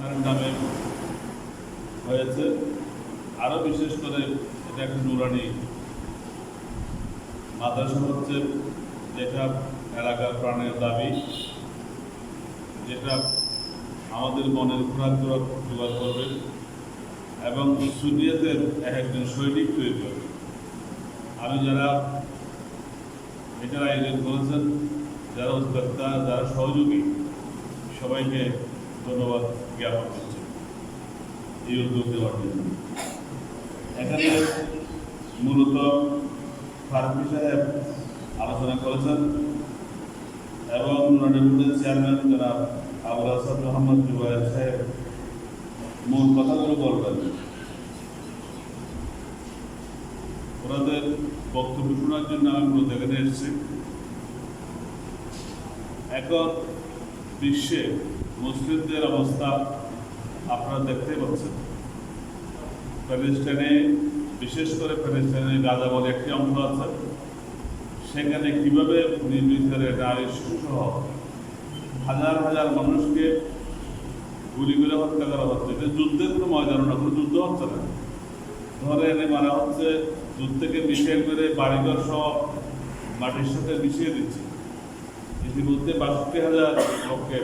নামে হয়েছে। আরও বিশেষ করে এটা একটা নুরানি মাদ্রাসা হচ্ছে যেটা এলাকার প্রাণের দাবি, যেটা আমাদের মনের খোরাক জোগাড় করবে এবং সুনিয়তের এক একজন সৈনিক তৈরি করবে আমি যারা এটার আয়োজন করেছেন, যারা উদ্যোক্তা যারা সহযোগী, সবাইকে ধন্যবাদ জ্ঞাপন করছি। এই উদ্যোগ দেওয়ার জন্য এখানে মূলত ফারুকি সাহেব আলোচনা করেছেন এবং ডেপুটি চেয়ারম্যান জনাব আবুল হাসান মোহাম্মদ জুবাইর সাহেব মূল কথাগুলো বলবেন। ওনাদের বক্তব্য শোনার জন্য আমি মূলত এখানে এসেছি। এখন বিশ্বে মুসলিমদের অবস্থা আপনারা দেখতেই পাচ্ছেন। প্যালেস্টাইনে, বিশেষ করে প্যালেস্টাইনে গাজা বলে একটি অংশ আছে। সেখানে কীভাবে নির্বিচারে নারী শিশুসহ হাজার হাজার মানুষকে গুলি করে হত্যা করা হচ্ছে। এটা যুদ্ধের কোনো ময়দান না, কোনো যুদ্ধ হচ্ছে না। ধরে এনে মারা হচ্ছে যুদ্ধ থেকে মিশিয়ে করে বাড়িঘর সহ মাটির সাথে মিশিয়ে দিচ্ছে। ইতিমধ্যে বাষট্টি হাজার লোককে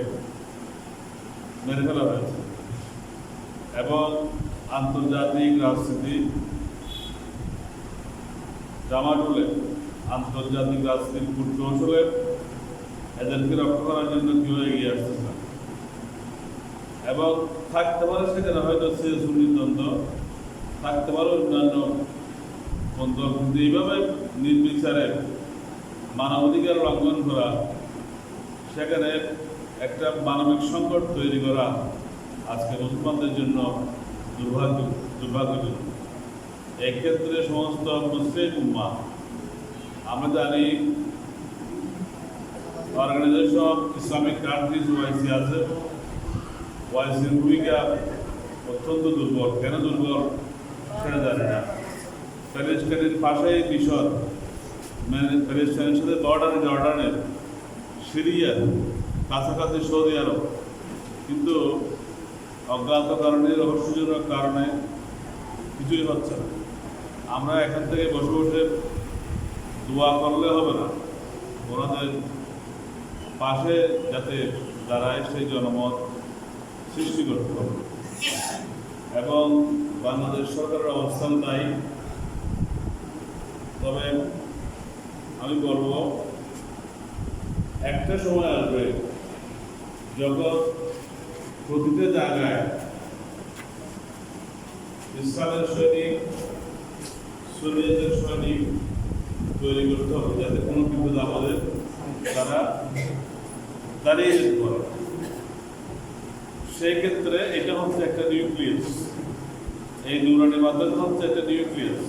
মেরে ফেলা হয়েছে এবং আন্তর্জাতিক রাজনীতি, জামাটুলে আন্তর্জাতিক রাজনীতির কূটকৌশলে এদেরকে রক্ষা করার জন্য কেউ এগিয়ে আসতেছে না এবং থাকতে পারে সেখানে হয়তো সে সুনির্দ্বন্দ্ব থাকতে পারে অন্যান্য বন্ধু এইভাবে নির্বিচারে মানবাধিকার লঙ্ঘন করা, সেখানে একটা মানবিক সংকট তৈরি করা আজকে মুসলমানদের জন্য দুর্ভাগ্য, দুর্ভাগ্যজনক। এক্ষেত্রে সমস্ত মুসলিম উম্মা, আমরা জানি organisation of Islamic countries, OIC আছে। ওয়াইসির ভূমিকা অত্যন্ত দুর্বল। কেন দুর্বল? সেটা জানি না। প্যালেস্টাইনের পাশেই মিশর মানে প্যালেস্টাইনের সাথে বর্ডারে জর্ডানের সিরিয়ার কাছাকাছি সৌদি আরব। কিন্তু অজ্ঞাত কারণে, রহস্যজনক কারণে কিছুই হচ্ছে না। আমরা এখান থেকে বসে বসে দোয়া করলে হবে না। ওনাদের পাশে যাতে দাঁড়ায় সেই জনমত সৃষ্টি করতে হবে এবং বাংলাদেশ সরকারের অবস্থান তাই। তবে আমি বলব, একটা সময় আসবে যখন প্রতিটা জায়গায় ইসলামের সৈনিক সুনিয়তের সৈনিক তৈরি করতে হবে যাতে কোনো বিপদ আমাদের তারা দাঁড়িয়ে যেতে পারে। সেই এটা হচ্ছে একটা নিউক্লিয়াস এই নিউরনের মাধ্যমে হচ্ছে একটা নিউক্লিয়াস